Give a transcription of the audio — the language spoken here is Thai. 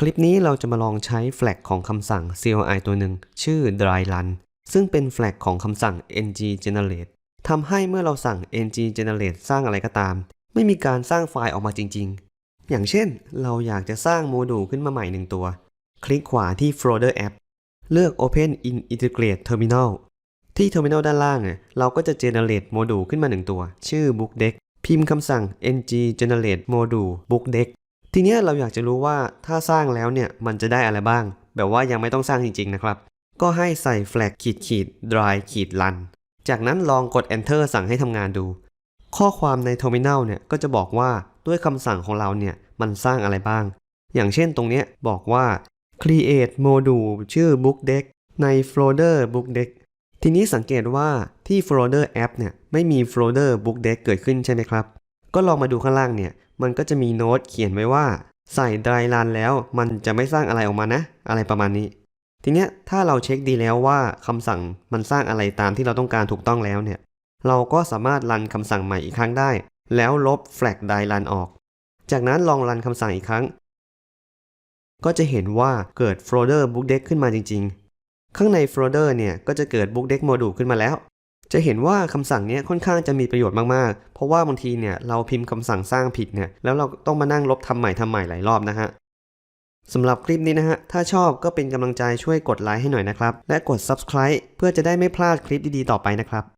คลิปนี้เราจะมาลองใช้แฟลกของคำสั่ง CLI ตัวหนึ่ง ชื่อ dry run ซึ่งเป็นแฟลกของคำสั่ง ng generate ทำให้เมื่อเราสั่ง ng generate สร้างอะไรก็ตาม ไม่มีการสร้างไฟล์ออกมาจริง ๆ อย่างเช่น เราอยากจะสร้างโมดูลขึ้นมาใหม่หนึ่งตัว คลิกขวาที่ folder app เลือก open in integrate terminal ที่ terminal ด้านล่างเนี่ยเราก็จะ generate โมดูลขึ้นมาหนึ่งตัว ชื่อ book deck พิมพ์คำสั่ง ng generate module book deck ทีนี้เราอยากจะรู้ว่าถ้าสร้างแล้วเนี่ยมันจะได้อะไรบ้าง แบบว่ายังไม่ต้องสร้างจริงๆนะครับ ก็ให้ใส่ flag ขีดขีด dry ขีด run จากนั้นลองกด enter สั่งให้ทำงานดู ข้อความใน terminal เนี่ยก็จะบอกว่าด้วยคำสั่งของเราเนี่ยมันสร้างอะไรบ้าง อย่างเช่นตรงนี้บอกว่า create module ชื่อ book deck ใน folder book deck ทีนี้สังเกตว่าที่ folder app เนี่ยไม่มี folder book deck เกิดขึ้นใช่ไหมครับ ก็ลองมาดูข้างล่างเนี่ย มันก็จะมีโน้ตเขียนไว้ว่า ใส่ dry run แล้วมันจะไม่สร้างอะไรออกมานะ อะไรประมาณนี้ ทีเนี้ยถ้าเราเช็คดีแล้วว่าคำสั่งมันสร้างอะไรตามที่เราต้องการถูกต้องแล้วเนี่ย เราก็สามารถรันคำสั่งใหม่อีกครั้งได้ แล้วลบ flag dry run ออก จากนั้นลองรันคำสั่งอีกครั้ง ก็จะเห็นว่าเกิดโฟลเดอร์ book deck ขึ้นมาจริง ๆ ข้างในโฟลเดอร์เนี่ยก็จะเกิด book deck module ขึ้นมาแล้ว จะเห็นว่าคำสั่งนี้ค่อนข้างจะมีประโยชน์มากๆ เพราะว่าบางทีเนี่ยเราพิมพ์คำสั่งสร้างผิดเนี่ยแล้วเราต้องมานั่งลบทำใหม่ทำใหม่หลายรอบนะฮะสำหรับคลิปนี้นะฮะ ถ้าชอบก็เป็นกำลังใจช่วยกดไลค์ให้หน่อยนะครับ และกด subscribe เพื่อจะได้ไม่พลาดคลิปดีๆต่อไปนะครับ